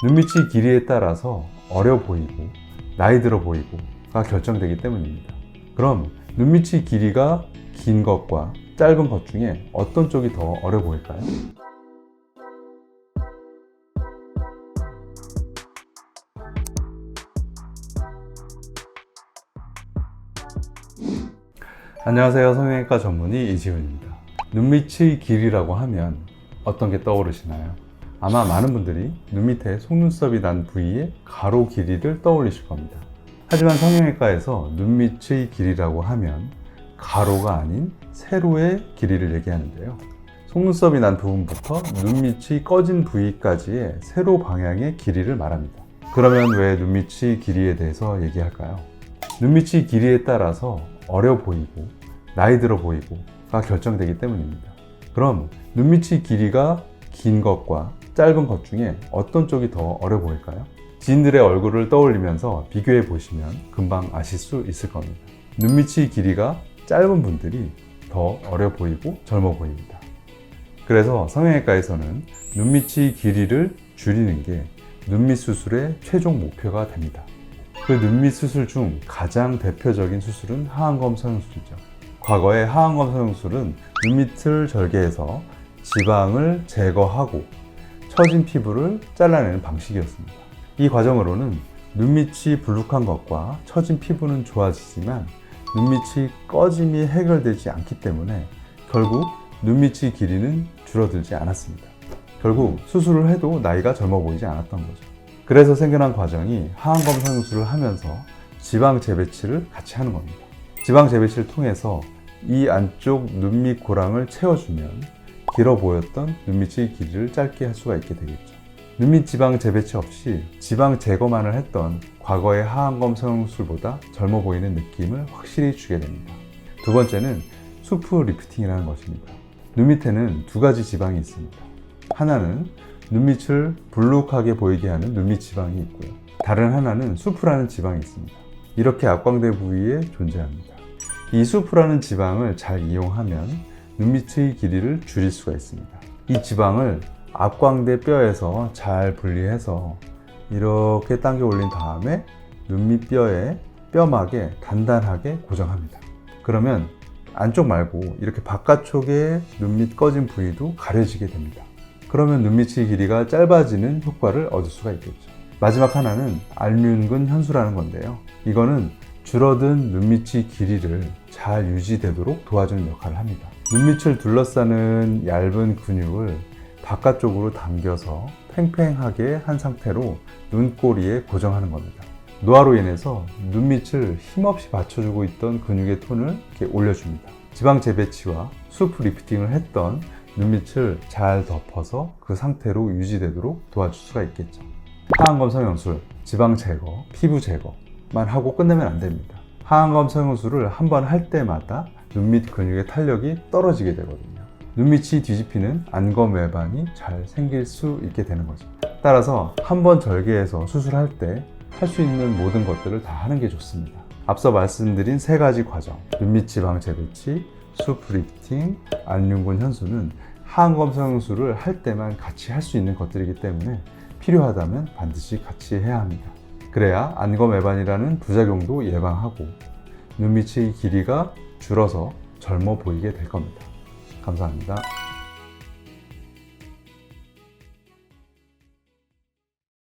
눈밑이 길이에 따라서 어려 보이고 나이 들어 보이고가 결정되기 때문입니다. 그럼 눈밑이 길이가 긴 것과 짧은 것 중에 어떤 쪽이 더 어려 보일까요? 안녕하세요. 성형외과 전문의 이지훈입니다. 눈밑의 길이라고 하면 어떤 게 떠오르시나요? 아마 많은 분들이 눈 밑에 속눈썹이 난 부위의 가로 길이를 떠올리실 겁니다. 하지만 성형외과에서 눈 밑의 길이라고 하면 가로가 아닌 세로의 길이를 얘기하는데요. 속눈썹이 난 부분부터 눈 밑이 꺼진 부위까지의 세로 방향의 길이를 말합니다. 그러면 왜 눈밑의 길이에 대해서 얘기할까요? 눈 밑이 길이에 따라서 어려 보이고 나이 들어 보이고가 결정되기 때문입니다. 그럼 눈 밑이 길이가 긴 것과 짧은 것 중에 어떤 쪽이 더 어려 보일까요? 지인들의 얼굴을 떠올리면서 비교해 보시면 금방 아실 수 있을 겁니다. 눈밑이 길이가 짧은 분들이 더 어려 보이고 젊어 보입니다. 그래서 성형외과에서는 눈밑의 길이를 줄이는 게 눈밑 수술의 최종 목표가 됩니다. 그 눈밑 수술 중 가장 대표적인 수술은 하안검 성형술이죠. 과거의 하안검 성형술은 눈밑을 절개해서 지방을 제거하고 처진 피부를 잘라내는 방식이었습니다. 이 과정으로는 눈밑이 불룩한 것과 처진 피부는 좋아지지만 눈밑이 꺼짐이 해결되지 않기 때문에 결국 눈밑의 길이는 줄어들지 않았습니다. 결국 수술을 해도 나이가 젊어 보이지 않았던 거죠. 그래서 생겨난 과정이 하안검 성형술을 하면서 지방 재배치를 같이 하는 겁니다. 지방 재배치를 통해서 이 안쪽 눈밑 고랑을 채워주면 길어 보였던 눈밑의 길이를 짧게 할 수가 있게 되겠죠. 눈밑 지방 재배치 없이 지방 제거만을 했던 과거의 하안검 성형술보다 젊어 보이는 느낌을 확실히 주게 됩니다. 두 번째는 수프 리프팅이라는 것입니다. 눈 밑에는 두 가지 지방이 있습니다. 하나는 눈 밑을 불룩하게 보이게 하는 눈밑 지방이 있고요. 다른 하나는 수프라는 지방이 있습니다. 이렇게 앞광대 부위에 존재합니다. 이 수프라는 지방을 잘 이용하면 눈밑의 길이를 줄일 수가 있습니다. 이 지방을 앞광대 뼈에서 잘 분리해서 이렇게 당겨 올린 다음에 눈밑 뼈에 뼈막에 단단하게 고정합니다. 그러면 안쪽 말고 이렇게 바깥쪽에 눈밑 꺼진 부위도 가려지게 됩니다. 그러면 눈밑의 길이가 짧아지는 효과를 얻을 수가 있겠죠. 마지막 하나는 알뮨근 현수라는 건데요. 이거는 줄어든 눈밑의 길이를 잘 유지되도록 도와주는 역할을 합니다. 눈밑을 둘러싸는 얇은 근육을 바깥쪽으로 당겨서 팽팽하게 한 상태로 눈꼬리에 고정하는 겁니다. 노화로 인해서 눈밑을 힘없이 받쳐주고 있던 근육의 톤을 이렇게 올려줍니다. 지방 재배치와 수프 리프팅을 했던 눈밑을 잘 덮어서 그 상태로 유지되도록 도와줄 수가 있겠죠. 하안검 성형술, 지방 제거, 피부 제거 만 하고 끝내면 안 됩니다. 하안검 성형술을 한번 할 때마다 눈밑 근육의 탄력이 떨어지게 되거든요. 눈밑이 뒤집히는 안검 외반이 잘 생길 수 있게 되는 거죠. 따라서 한 번 절개해서 수술할 때 할 수 있는 모든 것들을 다 하는 게 좋습니다. 앞서 말씀드린 세 가지 과정, 눈밑 지방 재배치, 수프 리프팅, 안륜근 현수는 하안검 성형술을 할 때만 같이 할 수 있는 것들이기 때문에 필요하다면 반드시 같이 해야 합니다. 그래야 안검 외반이라는 부작용도 예방하고 눈밑의 길이가 줄어서 젊어 보이게 될 겁니다. 감사합니다.